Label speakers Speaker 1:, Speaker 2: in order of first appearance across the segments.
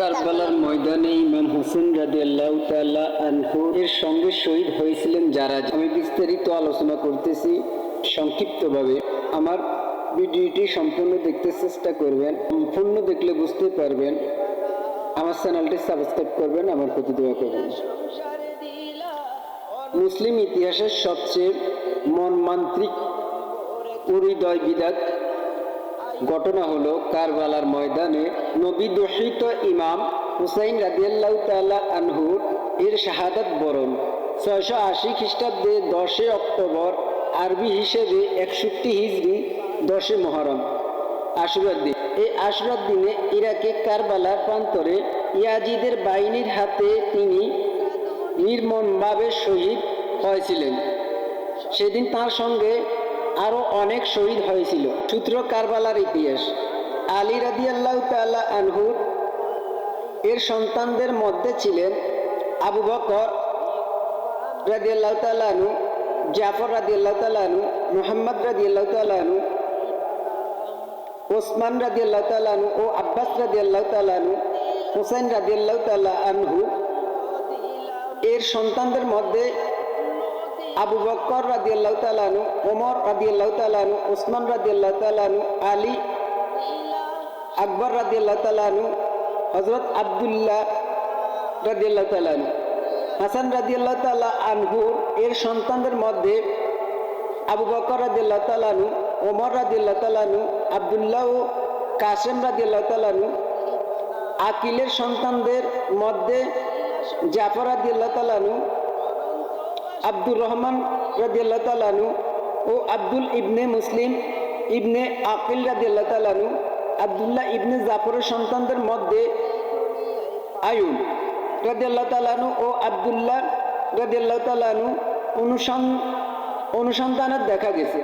Speaker 1: কারবালার ময়দানে ইমাম হোসেন রাজি আল্লাহ আনহু এর সঙ্গে শহীদ হয়েছিলেন যারা আমি বিস্তারিত আলোচনা করতেছি সংক্ষিপ্তভাবে। আমার ভিডিওটি সম্পূর্ণ দেখতে চেষ্টা করবেন, সম্পূর্ণ দেখলে বুঝতে পারবেন। আমার চ্যানেলটি সাবস্ক্রাইব করবেন, আমার প্রতি দোয়া করবেন। মুসলিম ইতিহাসের সবচেয়ে মনমান্ত্রিক হৃদয় বিদাত ঘটনা হলো কারবালার ময়দানে নবী দোষিত ইমাম হুসাইন রাদিয়াল্লাহ তাআলা আনহুর এর শাহাদাত বরণ। ছয়শো আশি খ্রিস্টাব্দে দশে অক্টোবর, আরবি হিসেবে একষট্টি হিজড়ি দশে মহরম। আশুরার দিন। এই আশুরার দিনে ইরাকে কারবালার প্রান্তরে ইয়াজিদের বাহিনীর হাতে তিনি নির্মমভাবে শহীদ হয়েছিলেন। সেদিন তার সঙ্গে আরও অনেক শহীদ হয়েছিল। সূত্র কারবালার ইতিহাস। আলী রাদি আল্লাহ তাল্লাহ আনহুর এর সন্তানদের মধ্যে ছিলেন আবু বকর রাদি আল্লাহ তালু জাফর রাদি আল্লাহ তালু মোহাম্মদ রাদি আল্লাহ তালু ওসমান রাদি আল্লাহ তালু ও আব্বাস রাদি আল্লাহ তালু হুসাইন রাদি আল্লাহ তাল্লাহ আনহু, এর সন্তানদের মধ্যে আবু বক্কর রাদি আল্লাহ তালানু ওমর রাদি আল্লাহ তালানু ওসমান আল্লাহ তালানু আলী আকবর রাদি আল্লাহ তালানু হজরত আবদুল্লাহ রাদি আল্লাহ তালানু হাসান রাদি আল্লাহ তাল্লাহ আনহুর এর সন্তানদের মধ্যে আবু বকর আল্লাহ তালানু ওমর রাদি আল্লাহ তালানু আবদুল্লাহ ও কাসেম রাদি আল্লাহ তালানু আকিলের সন্তানদের মধ্যে জাফর রাদি আল্লাহ তালানু আব্দুর রহমান রাজিয়াল্লাহ তালানু ও আব্দুল ইবনে মুসলিম ইবনে আকিল রাজিয়াল্লাহ তালানু আবদুল্লাহ ইবনে জাফরের সন্তানদের মধ্যে আয়ুব রাজিয়াল্লাহ তালানু ও আবদুল্লাহ রাজিয়াল্লাহ তালানু অনুসন অনুসন্ধানের দেখা গেছে।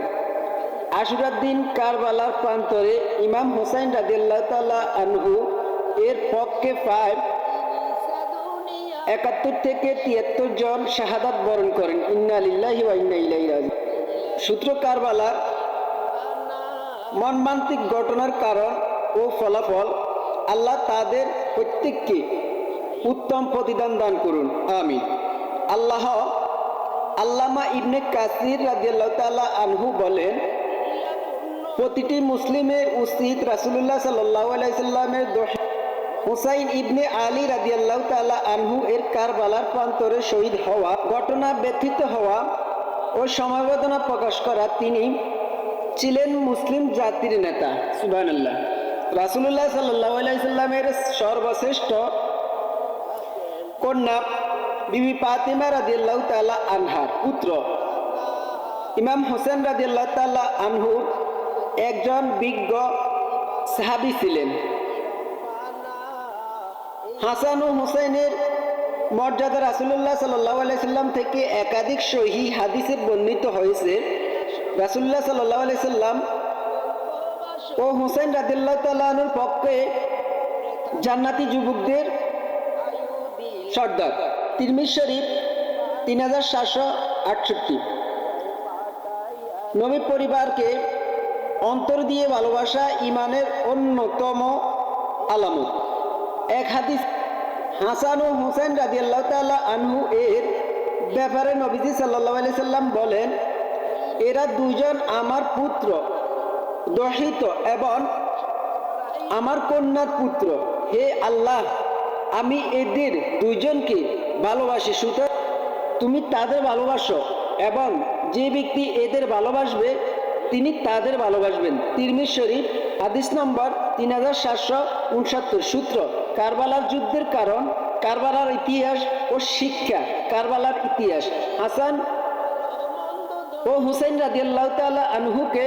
Speaker 1: আশুরার দিন কারবালার প্রান্তরে ইমাম হোসাইন রাজিয়াল্লাহ তাল্লাহ আনহু এর পক্ষে প্রায় একাত্তর থেকে তিয়াত্তর জন শাহাদাত বরণ করেন। ইন্না আলিল্লাহি ওয়া ইন্না সূত্র মর্মান্তিক ঘটনার কারণ ও ফলাফল আল্লাহ তাদের প্রত্যেককে উত্তম প্রতিদান দান করুন। আমি আল্লাহ আল্লামা ইবনে কাসির রাদিয়াল্লাহু তাআলা আনহু বলেন, প্রতিটি মুসলিমের উচিত রাসূলুল্লাহ সাল্লাহ আলাইহি সাল্লামের দোহা হুসাইন ইবনে আলী রাদিয়াল্লাহ তালা আনহু এর কারবালার প্রান্তরে শহীদ হওয়া, ঘটনা ব্যথিত হওয়া ও সমবেদনা প্রকাশ করা তিনি ছিলেন মুসলিম জাতির নেতা। সুবাহ আল্লাহ রাসুল্লাহ সাল্লামের সর্বশ্রেষ্ঠ কন্যা বিবি পাতিমা রাদিয়াল্লাহ তালা আনহার পুত্র। ইমাম হোসেন রাদিয়াল্লাহ তালা আনহু একজন বিজ্ঞ সাহাবি ছিলেন। হাসান ও হুসাইনের মর্যাদা রাসুল্লাহ সাল্লাহ আলাইসাল্লাম থেকে একাধিক সহি হাদিসে বর্ণিত হয়েছে। রাসুল্লাহ সাল্লাহ আলাইসাল্লাম ও হুসাইন রাদিল্লাহ তালুর পক্ষে জান্নাতি যুবকদের সর্দার। তিরমিজ শরীফ তিন হাজার সাতশো আটষট্টি। নবী পরিবারকে অন্তর দিয়ে ভালোবাসা ইমানের অন্যতম আলামত। এক হাদিস হাসান ও হুসেন রাজি আল্লাহ তাল্লাহ আনহু এর ব্যাপারে নবীজি সাল্লাহ আলি সাল্লাম বলেন, এরা দুইজন আমার পুত্র, দহিত এবং আমার কন্যার পুত্র। হে আল্লাহ, আমি এদের দুইজনকে ভালোবাসি। সুতরাং তুমি তাদের ভালোবাসো এবং যে ব্যক্তি এদের ভালোবাসবে, তিনি তাদের ভালোবাসবেন। তিরমির শরীফ, হাদিস নম্বর তিন হাজার সাতশো উনসত্তর, সূত্র কারবালার যুদ্ধের কারণ, কারবালার ইতিহাস ও শিক্ষা, কারবালার ইতিহাস। হাসান ও হুসেন রাজি আল্লাহ তালা আনহুকে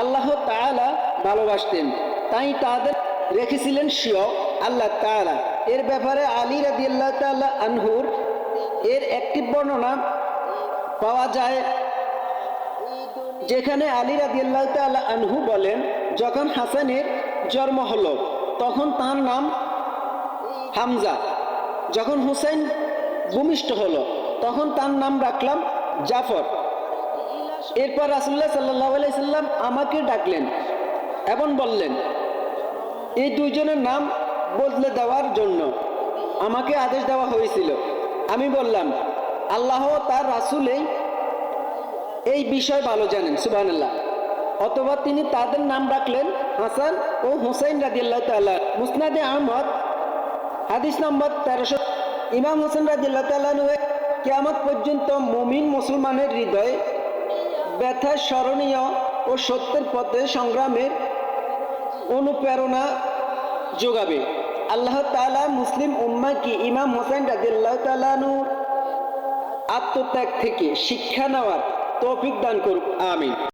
Speaker 1: আল্লাহ তালা ভালোবাসতেন। তাই তাদের রেখেছিলেন শিও আল্লাহ তালা এর ব্যাপারে আলী রাজি আল্লাহ আনহুর এর একটি বর্ণনা পাওয়া যায়, যেখানে আলী রাজি আল্লাহ তাল্লাহ আনহু বলেন, যখন হাসানের জন্ম হলো, তখন তার নাম হামজা। যখন হুসেন ভূমিষ্ঠ হলো, তখন তার নাম রাখলাম জাফর। এরপর রাসুল্লাহ সাল্লাহ আলাইসাল্লাম আমাকে ডাকলেন এবং বললেন, এই দুইজনের নাম বদলে দেওয়ার জন্য আমাকে আদেশ দেওয়া হয়েছিল। আমি বললাম, আল্লাহ তার রাসুলেই এই বিষয় ভালো জানেন, সুবহানাল্লাহ। অথবা তিনি তাদের নাম রাখলেন হাসান ও হুসাইন রাদিয়াল্লাহ তাআলা। মুসনাদে আহমদ হাদিস নম্বর তেরোশো ইমাম হোসেন রাদিয়াল্লাহ তাআলা কেয়ামত পর্যন্ত মুমিন মুসলমানের হৃদয়ে ব্যথা স্মরণীয় ও সত্যের পথে সংগ্রামের অনুপ্রেরণা যোগাবে। আল্লাহ তাআলা মুসলিম উম্মা কি ইমাম হোসেন রাদিয়াল্লাহ তাআলানুর আত্মত্যাগ থেকে শিক্ষা নেওয়ার তৌফিক দান করুক। আমিন।